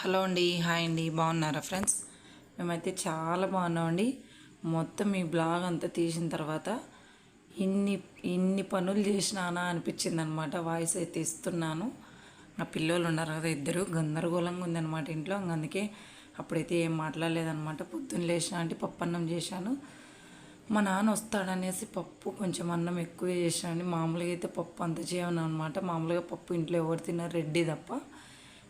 Hello అండి hi అండి బాగున్నారా ఫ్రెండ్స్? మేమైతే చాలా బాగున్నామండి. మొత్తం ఈ బ్లాగ్ అంతా తీసిన తర్వాత ఇన్ని ఇన్ని పనులు చేసినానా అనిపించింది అనమాట వాయిస్ అయితే ఇస్తున్నాను. నా పిల్లలు ఉన్నారు కదా ఇద్దరు. గందరగోళంగా ఉందన్నమాట ఇంట్లో. అందుకే అప్పుడైతే ఏం మాట్లాడలేదనమాట. పొద్దున్న లేచిన అంటే పప్పు అన్నం చేశాను. మా నాన్న వస్తాడనేసి పప్పు కొంచెం అన్నం ఎక్కువ చేసాను మామూలుగా అయితే పప్పు అంత చేయను అనమాట మామూలుగా పప్పు ఇంట్లో ఎవరు తిన్నారు? రెడ్డి తప్ప.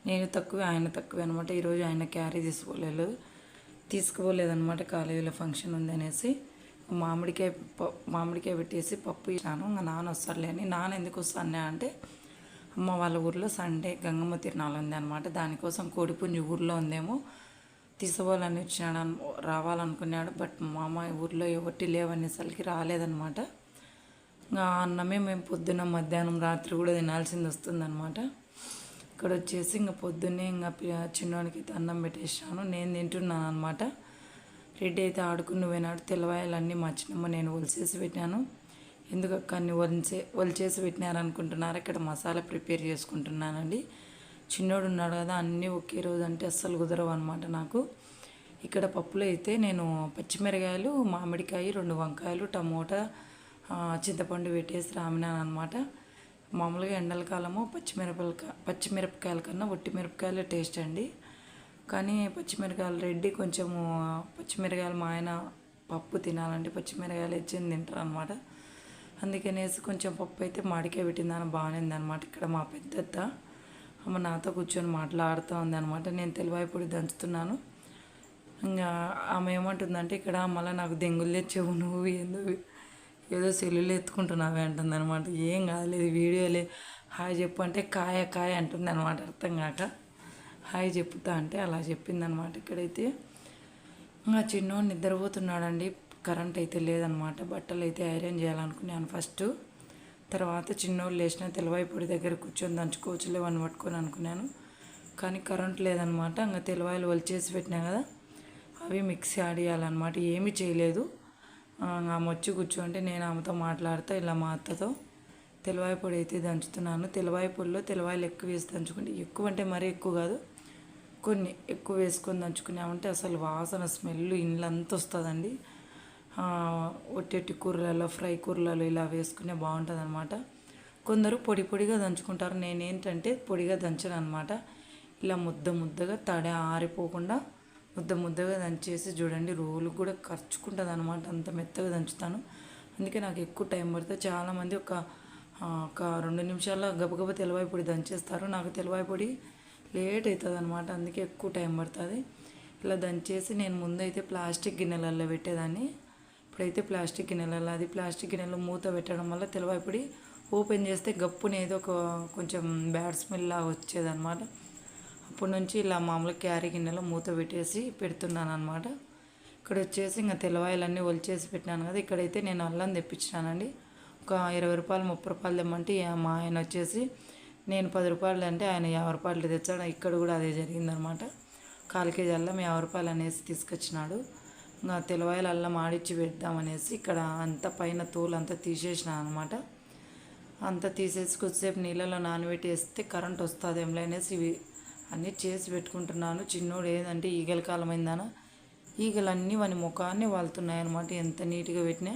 నేను తక్కువే ఆయన తక్కువే అనమాట ఈరోజు ఆయన క్యారీ తీసుకోలేదు. తీసుకోలేదనమాట కాలేజీలో ఫంక్షన్ ఉంది అనేసి. మామిడికాయ ప- మామిడికాయ పెట్టేసి పప్పు ఇచ్చాను. ఇంకా నాన్న వస్తాడులే అని. నాన్న ఎందుకు వస్తానే అంటే అమ్మ వాళ్ళ ఊర్లో సండే గంగమ్మ తిరణాలు ఉంది అనమాట దానికోసం కోడిపుంజి ఊర్లో ఉందేమో తీసుకోవాలని వచ్చినాడు రావాలనుకున్నాడు. బట్ మా ఊర్లో ఎవటి లేవనేసరికి రాలేదనమాట ఇంకా అన్నమే మేము పొద్దున్న మధ్యాహ్నం రాత్రి కూడా తినాల్సింది వస్తుందన్నమాట. ఇక్కడ వచ్చేసి ఇంకా పొద్దున్నే ఇంకా పి- అయితే అన్నం పెట్టేసాను నేను తింటున్నాను అనమాట రెడ్డి అయితే ఆడుకుని పోయినాడు తెల్లవాయలన్నీ మా చిన్నమ్మ నేను ఒలిసేసి పెట్టాను. ఎందుకు అక్క అన్ని ఒలిచే ఒలిచేసి పెట్టినారనుకుంటున్నారు? ఇక్కడ మసాలా ప్రిపేర్ చేసుకుంటున్నానండి. చిన్నోడు ఉన్నాడు కదా అన్నీ ఒకే రోజు అంటే అస్సలు కుదరవు అనమాట నాకు. ఇక్కడ పప్పులో అయితే నేను పచ్చిమిరకాయలు మామిడికాయ రెండు వంకాయలు టమోటా చింతపండు పెట్టేసి రామినాను అనమాట మామూలుగా ఎండల కాలము పచ్చిమిరపకాయ పచ్చిమిరపకాయల కన్నా ఒట్టి మిరపకాయలే టేస్ట్ అండి. కానీ పచ్చిమిరకాయలు రెడ్డి కొంచెము పచ్చిమిరకాయలు మా ఆయన పప్పు తినాలంటే పచ్చిమిరకాయలు ఇచ్చింది తింటారు అనమాట అందుకనేసి కొంచెం పప్పు అయితే మాడికే పెట్టిందని బాగానేది అనమాట ఇక్కడ మా పెద్దత్త. అమ్మ నాతో కూర్చొని మాట్లాడుతూ ఉంది అనమాట నేను తెలివాయి పొడి దంచుతున్నాను. ఇంకా ఆమె ఏమంటుందంటే ఇక్కడ మళ్ళీ నాకు దెంగులు తెచ్చేవు నువ్వు ఏందో ఏదో సెల్లులు ఎత్తుకుంటున్నావే అంటుంది అనమాట ఏం కాలేదు వీడియోలే హాయ్ చెప్పు అంటే కాయ కాయ అంటుంది అనమాట అర్థం కాక. హాయ్ చెప్తా అంటే అలా చెప్పింది అనమాట ఇక్కడైతే. ఇంకా చిన్నోడు నిద్రపోతున్నాడండి కరెంట్ అయితే లేదనమాట బట్టలు అయితే ఐరన్ చేయాలనుకున్నాను ఫస్ట్. తర్వాత చిన్నోళ్ళు లేచిన తెలవాయి పొడి దగ్గర కూర్చొని దంచుకోవచ్చులే లేవని పట్టుకొని అనుకున్నాను. కానీ కరెంట్ లేదనమాట ఇంకా తెలవాయిలు వలిచేసి పెట్టినా కదా అవి మిక్సీ ఆడియాలన్నమాట. ఏమీ చేయలేదు. ఆమె వచ్చి కూర్చోంటే నేను ఆమెతో మాట్లాడుతూ ఇలా మా అత్తతో తెలవాయి పొడి అయితే దంచుతున్నాను. తెలవాయి పొడిలో తెలవాయిలు ఎక్కువ వేసి దంచుకుంటే ఎక్కువ అంటే మరీ ఎక్కువ కాదు కొన్ని ఎక్కువ వేసుకొని దంచుకున్నామంటే అసలు వాసన స్మెల్ ఇండ్లంతా వస్తుందండి. ఒట్టెట్టి కూరలలో ఫ్రై కూరలలో ఇలా వేసుకునే బాగుంటుంది అనమాట కొందరు పొడి పొడిగా దంచుకుంటారు. నేనేంటంటే పొడిగా దంచను అనమాట ఇలా ముద్ద ముద్దగా తడి ఆరిపోకుండా ముద్ద ముద్దగా దంచేసి చూడండి రోలు కూడా ఖర్చుకుంటుంది అనమాట అంత మెత్తగా దంచుతాను. అందుకే నాకు ఎక్కువ టైం పడుతుంది. చాలామంది ఒక ఒక రెండు నిమిషాల్లో గబగబ తెలవాయి పొడి దంచేస్తారు. నాకు తెలవాయి పొడి లేట్ అవుతుంది అనమాట అందుకే ఎక్కువ టైం పడుతుంది. ఇలా దంచేసి నేను ముందైతే ప్లాస్టిక్ గిన్నెలలో పెట్టేదాన్ని. ఇప్పుడైతే ప్లాస్టిక్ గిన్నెలలో అది ప్లాస్టిక్ గిన్నెలో మూత పెట్టడం వల్ల తెలవాయి పొడి ఓపెన్ చేస్తే గప్పున ఒక కొంచెం బ్యాడ్ స్మెల్ లాగా వచ్చేదన్నమాట. అప్పటి నుంచి ఇలా మామూలు క్యారీ గిన్నెలో మూత పెట్టేసి పెడుతున్నాను అనమాట ఇక్కడ వచ్చేసి ఇంకా తెల్లవాయలన్నీ ఒలిచేసి పెట్టినాను కదా ఇక్కడైతే నేను అల్లం తెప్పించినానండి. ఒక ఇరవై రూపాయలు ముప్పై రూపాయలు తెమ్మంటే మా ఆయన వచ్చేసి నేను పది రూపాయలు అంటే ఆయన యాభై రూపాయలు తెచ్చాడు. ఇక్కడ కూడా అదే జరిగిందనమాట కాలు కేజీ అల్లం యాభై రూపాయలు అనేసి తీసుకొచ్చినాడు. ఇంకా తెల్లవాయలు అల్లం ఆడిచ్చి పెడదామనేసి ఇక్కడ అంత పైన తోలు అంతా తీసేసిన అనమాట అంతా తీసేసి కొద్దిసేపు నీళ్ళలో నానబెట్టేస్తే కరెంట్ వస్తుంది ఏంలే అనేసి అన్నీ చేసి పెట్టుకుంటున్నాను. చిన్నోడు ఏదంటే ఈగల కాలం అయిందానా ఈగలన్నీ వాని ముఖాన్ని వాళ్తున్నాయి అనమాట ఎంత నీట్గా పెట్టినా.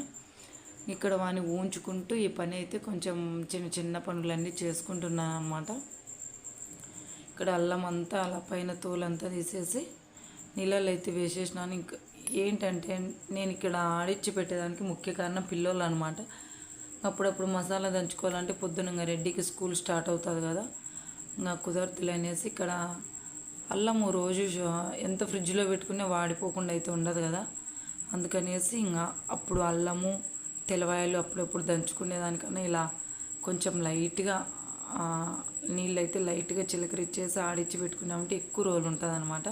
ఇక్కడ వాని ఊంచుకుంటూ ఈ పని అయితే కొంచెం చిన్న చిన్న పనులన్నీ చేసుకుంటున్నాను అనమాట ఇక్కడ అల్లం అంతా అలా పైన తోలంతా తీసేసి నీళ్ళలో అయితే వేసేసినాను. ఇంకా ఏంటంటే నేను ఇక్కడ ఆడిచ్చి పెట్టేదానికి ముఖ్య కారణం పిల్లోళ్ళు అనమాట అప్పుడప్పుడు మసాలా దంచుకోవాలంటే పొద్దున రెడ్డికి స్కూల్ స్టార్ట్ అవుతుంది కదా. ఇంకా కుదరతులు అనేసి ఇక్కడ అల్లము రోజు ఎంత ఫ్రిడ్జ్లో పెట్టుకునే వాడిపోకుండా అయితే ఉండదు కదా. అందుకనేసి ఇంకా అప్పుడు అల్లము తెలవాయలు అప్పుడప్పుడు దంచుకునేదానికన్నా ఇలా కొంచెం లైట్గా నీళ్ళు అయితే లైట్గా చిలకరిచ్చేసి ఆడిచ్చి పెట్టుకున్నామంటే ఎక్కువ రోజులు ఉంటుంది అనమాట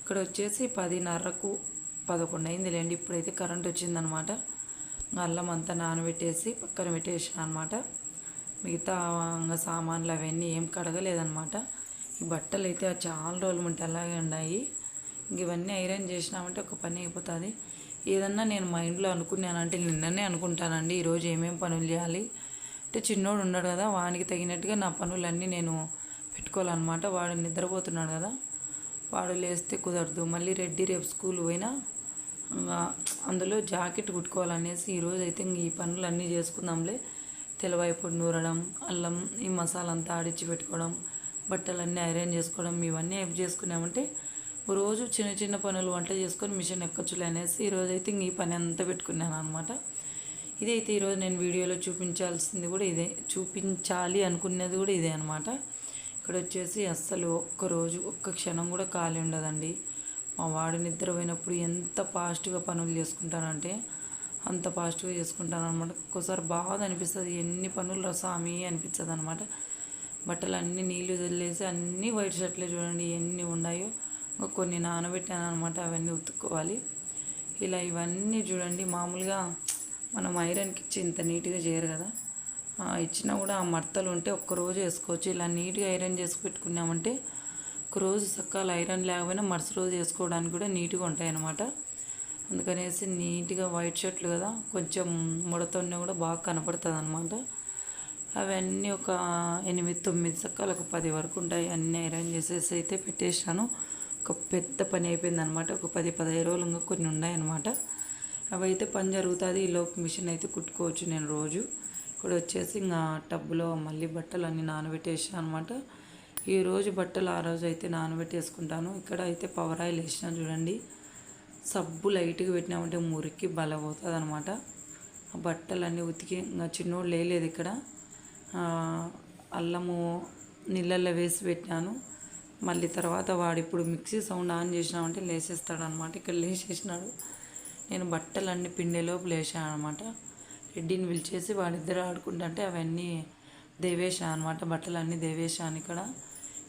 ఇక్కడ వచ్చేసి పదిన్నరకు పదకొండు అయింది లేండి ఇప్పుడైతే కరెంట్ వచ్చిందనమాట ఇంకా అల్లం అంతా నానబెట్టేసి పక్కన పెట్టేసాను అనమాట మిగతా సామాన్లు అవన్నీ ఏం కడగలేదనమాట ఈ బట్టలు అయితే చాలా రోజులు ఉంటే అలాగే ఉన్నాయి. ఇంక ఇవన్నీ ఐరన్ చేసినామంటే ఒక పని అయిపోతుంది. ఏదన్నా నేను మైండ్లో అనుకున్నానంటే నిన్ననే అనుకుంటానండి ఈరోజు ఏమేం పనులు చేయాలి? అంటే చిన్నోడు ఉన్నాడు కదా వానికి తగినట్టుగా నా పనులన్నీ నేను పెట్టుకోవాలన్నమాట. వాడు నిద్రపోతున్నాడు కదా వాడు లేస్తే కుదరదు. మళ్ళీ రెడ్డి రేపు స్కూల్ పోయినా అందులో జాకెట్ కుట్టుకోవాలనేసి ఈరోజు అయితే ఇంక ఈ పనులన్నీ చేసుకుందాంలే. తెల్లవైపు నూరడం అల్లం ఈ మసాలా అంతా ఆడిచ్చి పెట్టుకోవడం బట్టలన్నీ ఐరన్ చేసుకోవడం ఇవన్నీ హెల్ప్ చేసుకున్నామంటే రోజు చిన్న చిన్న పనులు వంట చేసుకొని మిషన్ ఎక్కొచ్చులే అనేసి ఈరోజు అయితే ఇంక ఈ పని అంతా పెట్టుకున్నాను అనమాట ఇదైతే ఈరోజు నేను వీడియోలో చూపించాల్సింది కూడా ఇదే. చూపించాలి అనుకునేది కూడా ఇదే అనమాట ఇక్కడ వచ్చేసి అస్సలు ఒక్కరోజు ఒక్క క్షణం కూడా ఖాళీ ఉండదండి. మా వాడు నిద్రపోయినప్పుడు ఎంత ఫాస్ట్గా పనులు చేసుకుంటానంటే అంత ఫాస్ట్గా చేసుకుంటాను అనమాట ఒక్కోసారి బాగా అనిపిస్తుంది. ఎన్ని పనులు రసామి అనిపిస్తుంది అనమాట బట్టలు అన్నీ నీళ్ళు చల్లేసి అన్నీ వైట్ షర్ట్లే చూడండి ఎన్ని ఉన్నాయో. ఇంకా కొన్ని నానబెట్టాను అనమాట అవన్నీ ఉతుక్కోవాలి. ఇలా ఇవన్నీ చూడండి. మామూలుగా మనం ఐరన్కి ఇచ్చి ఇంత నీట్గా చేయరు కదా. ఇచ్చినా కూడా ఆ మడతలు ఉంటే ఒక్కరోజు వేసుకోవచ్చు. ఇలా నీట్గా ఐరన్ చేసి పెట్టుకున్నామంటే ఒకరోజు సకాల ఐరన్ లేకపోయినా మరుసటి రోజు వేసుకోవడానికి కూడా నీట్గా ఉంటాయి అన్నమాట అందుకనేసి నీట్గా వైట్ షర్ట్లు కదా కొంచెం ముడతోనే కూడా బాగా కనపడుతుంది అనమాట అవన్నీ ఒక ఎనిమిది తొమ్మిది చక్కలు ఒక పది వరకు ఉంటాయి. అన్నీ ఐరన్ చేసేసి అయితే పెట్టేసాను ఒక పెద్ద పని అయిపోయింది అనమాట ఒక పది పదహైదు రోజులు ఇంకా కొన్ని ఉన్నాయన్నమాట. అవి అయితే పని జరుగుతుంది. ఈ మిషన్ అయితే కుట్టుకోవచ్చు నేను రోజు. ఇక్కడ వచ్చేసి ఇంకా టబ్బులో మళ్ళీ బట్టలు అన్నీ నానబెట్టేసాను అనమాట ఈరోజు బట్టలు ఆ రోజు అయితే నానబెట్టేసుకుంటాను. ఇక్కడ అయితే పవర్ ఆయిల్ వేసినాను చూడండి. సబ్బు లైట్గా పెట్టినామంటే మురికి బలపోతుంది అనమాట ఆ బట్టలన్నీ ఉతికి ఇంకా చిన్నోళ్ళు లేలేదు ఇక్కడ. అల్లము నీళ్ళల్లో వేసి పెట్టినాను. మళ్ళీ తర్వాత వాడు ఇప్పుడు మిక్సీ సౌండ్ ఆన్ చేసినామంటే లేచేస్తాడు అనమాట ఇక్కడ లేచేసినాడు నేను బట్టలన్నీ పిండేలోపు లేచాను అనమాట రెడ్డిని పిలిచేసి వాడిద్దరు ఆడుకుంటుంటే అవన్నీ దేవేశా అనమాట బట్టలన్నీ దేవేశాను ఇక్కడ.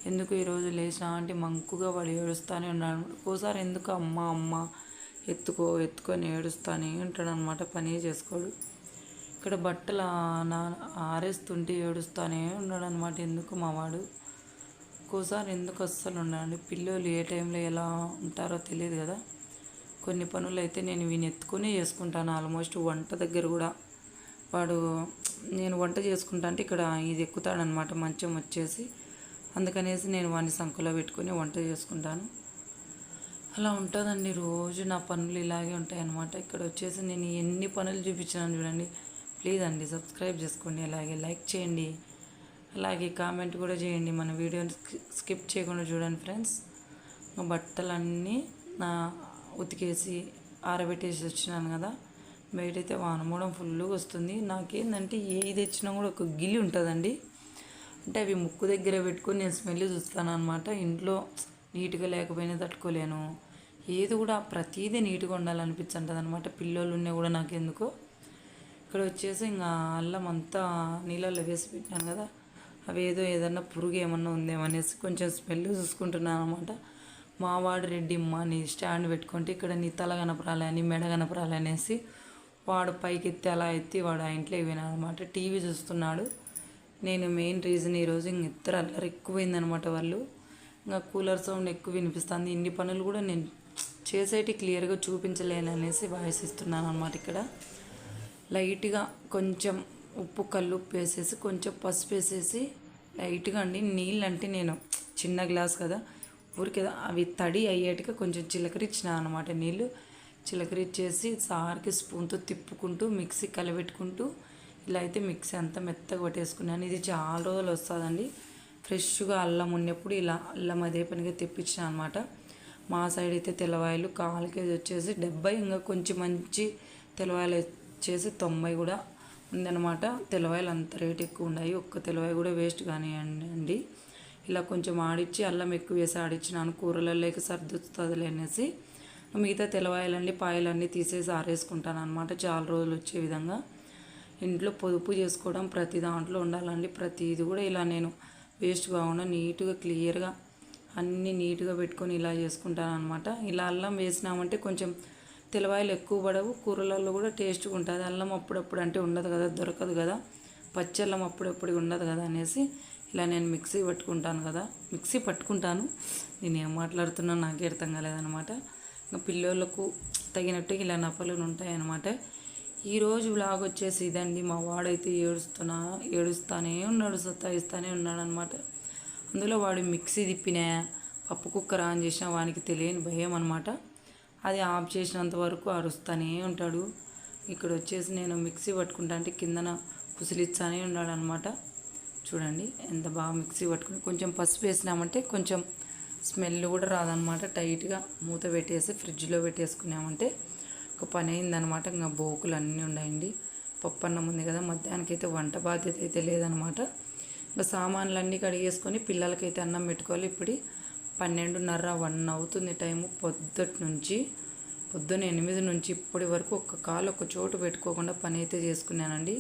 ఎందుకు ఈరోజు లేచినా అంటే మంకుగా వాడు ఏడుస్తూనే ఉన్నాడు. ఒక్కోసారి ఎందుకు అమ్మ అమ్మ? ఎత్తుకో ఎత్తుకొని ఏడుస్తానే ఉంటాడు అనమాట పని చేసుకోడు. ఇక్కడ బట్టలు నా ఆరేస్తుంటే ఏడుస్తానే ఉన్నాడు అనమాట ఎందుకు మావాడు? ఒక్కోసారి ఎందుకు అస్సలు ఉండండి? పిల్లలు ఏ టైంలో ఎలా ఉంటారో తెలియదు కదా. కొన్ని పనులు అయితే నేను వీని ఎత్తుకునే చేసుకుంటాను. ఆల్మోస్ట్ వంట దగ్గర కూడా వాడు నేను వంట చేసుకుంటా అంటే ఇక్కడ ఇది ఎక్కుతాడనమాట మంచం వచ్చేసి అందుకనేసి నేను వాడిని సంఖలో పెట్టుకొని వంట చేసుకుంటాను. అలా ఉంటుందండి. రోజు నా పనులు ఇలాగే ఉంటాయి అన్నమాట ఇక్కడ వచ్చేసి నేను ఎన్ని పనులు చూపించాను చూడండి. ప్లీజ్ అండి సబ్స్క్రైబ్ చేసుకోండి. అలాగే లైక్ చేయండి. అలాగే కామెంట్ కూడా చేయండి. మన వీడియోని స్కిప్ చేయకుండా చూడండి ఫ్రెండ్స్. మా బట్టలన్నీ నా ఉతికేసి ఆరబెట్టేసి వచ్చినాను కదా. బయటైతే వానమూడం ఫుల్గా వస్తుంది. నాకేందంటే ఏది తెచ్చినా కూడా ఒక గిల్లి ఉంటుందండి. అంటే అవి ముక్కు దగ్గర పెట్టుకొని నేను స్మెల్ చూస్తాను అనమాట ఇంట్లో నీట్గా లేకపోయినా తట్టుకోలేను. ఏది కూడా ప్రతిదీ నీట్గా ఉండాలనిపించంటుంది అనమాట పిల్లలు ఉన్నా కూడా నాకెందుకో. ఇక్కడ వచ్చేసి ఇంకా అల్లం అంతా నీళ్ళల్లో వేసి పెట్టాను కదా. అవేదో ఏదన్నా పురుగు ఏమన్నా ఉందేమో అనేసి కొంచెం స్మెల్ చూసుకుంటున్నాను అనమాట మా వాడు రెడ్డి అమ్మ నీ స్టాండ్ పెట్టుకుంటే ఇక్కడ నీ తల కనపరాలి అని మెడ కనపరాలి అనేసి వాడు పైకి ఎత్తి అలా ఎత్తి వాడు ఆ ఇంట్లో పోయినాడు అనమాట టీవీ చూస్తున్నాడు. నేను మెయిన్ రీజన్ ఈరోజు ఇంక ఇద్దరు అల్లరి ఎక్కువైందనమాట వాళ్ళు. ఇంకా కూలర్ సౌండ్ ఎక్కువ వినిపిస్తుంది. ఇన్ని పనులు కూడా నేను చేసేటి క్లియర్గా చూపించలేను అనేసి వాయిస్ ఇస్తున్నాను అనమాట ఇక్కడ. లైట్గా కొంచెం ఉప్పు కల్లు ఉప్పు వేసేసి కొంచెం పసుపు వేసేసి లైట్గా అండి. నీళ్ళు అంటే నేను చిన్న గ్లాస్ కదా ఊరికే అవి తడి అయ్యేట్టుగా కొంచెం చిలకరిచ్చిన అనమాట నీళ్ళు. చిలకరిచ్చేసి సార్కి స్పూన్తో తిప్పుకుంటూ మిక్సీ కలబెట్టుకుంటూ ఇలా అయితే మిక్సీ అంతా మెత్తగా పట్టేసుకున్నాను ఇది చాలా రోజులు వస్తుందండి. ఫ్రెష్గా అల్లం ఉన్నప్పుడు ఇలా అల్లం అదే పనిగా తెప్పించిన అనమాట మా సైడ్ అయితే తెల్లవాయలు కాల్ కేజీ వచ్చేసి డెబ్బై ఇంకా కొంచెం మంచి తెల్లవాయలు వచ్చేసి తొంభై కూడా ఉందన్నమాట. తెల్లవాయలు అంత రేట్ ఎక్కువ ఉన్నాయి. ఒక్క తెల్లవాయి కూడా వేస్ట్ కానివ్వండి అండి. ఇలా కొంచెం ఆడిచ్చి అల్లం ఎక్కువ వేసి ఆడిచ్చినాను. కూరలలోకి సర్దుతుందిలే అనేసి. మిగతా తెల్లవాయలన్నీ పాయలన్నీ తీసేసి ఆరేసుకుంటాను అనమాట చాలా రోజులు వచ్చే విధంగా. ఇంట్లో పొదుపు చేసుకోవడం ప్రతి దాంట్లో ఉండాలండి. ప్రతిది కూడా ఇలా నేను వేస్ట్ కాకుండా నీట్గా క్లియర్గా అన్నీ నీట్గా పెట్టుకొని ఇలా చేసుకుంటాను అనమాట ఇలా అల్లం వేసినామంటే కొంచెం తెలవాయలు ఎక్కువ పడవు కూరలలో కూడా టేస్ట్గా ఉంటుంది. అల్లం అప్పుడప్పుడు అంటే ఉండదు కదా దొరకదు కదా. పచ్చల్లం అప్పుడప్పుడు ఉండదు కదా అనేసి ఇలా నేను మిక్సీ పట్టుకుంటాను కదా. మిక్సీ పట్టుకుంటాను. నేను ఏం మాట్లాడుతున్నా నాకే అర్థం కాలేదనమాట ఇంకా పిల్లలకు తగినట్టు ఇలా నపలు ఉంటాయన్నమాట. ఈరోజు వ్లాగ్ వచ్చేసి ఇదండి. మా వాడైతే ఏడుస్తున్నా ఏడుస్తానే ఉన్నాడు సత్తాయిస్తానే ఉన్నాడు అనమాట అందులో వాడు మిక్సీ తిప్పినా పప్పు కుక్కర్ ఆన్ చేసిన వానికి తెలియని భయం అనమాట అది ఆఫ్ చేసినంత వరకు అరుస్తూనే ఉంటాడు. ఇక్కడ వచ్చేసి నేను మిక్సీ పట్టుకుంటా అంటే కిందన కుసిలిచ్చానే ఉన్నాడు అనమాట చూడండి ఎంత బాగా మిక్సీ పట్టుకుని కొంచెం పసుపు వేసినామంటే కొంచెం స్మెల్ కూడా రాదనమాట టైట్గా మూత పెట్టేసి ఫ్రిడ్జ్లో పెట్టేసుకున్నామంటే ఒక పని అయిందనమాట. ఇంకా బోకులు అన్నీ ఉన్నాయండి పప్పు అన్నం ఉంది కదా మధ్యాహ్నానికి అయితే వంట బాధ్యత అయితే లేదనమాట. ఇంకా సామాన్లు అన్నీ కడిగేసుకొని పిల్లలకైతే అన్నం పెట్టుకోవాలి. ఇప్పుడు పన్నెండున్నర వన్ అవుతుంది టైము పొద్దుటి నుంచి. పొద్దున్న ఎనిమిది నుంచి ఇప్పటి వరకు ఒక్క కాలు ఒక చోటు పెట్టుకోకుండా పని అయితే చేసుకున్నానండి.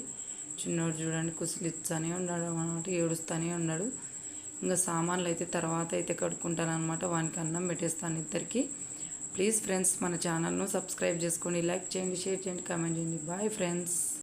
చిన్నోడు చూడండి కుసిలిచ్చానే ఉన్నాడు అనమాట ఏడుస్తానే ఉన్నాడు. ఇంకా సామాన్లు అయితే తర్వాత అయితే కడుక్కుంటాను అనమాట వానికి అన్నం పెట్టేస్తాను ఇద్దరికి. ప్లీజ్ ఫ్రెండ్స్ మన ఛానల్ను సబ్స్క్రైబ్ చేసుకోండి లైక్ చేయండి షేర్ చేయండి కామెంట్ చేయండి. Bye friends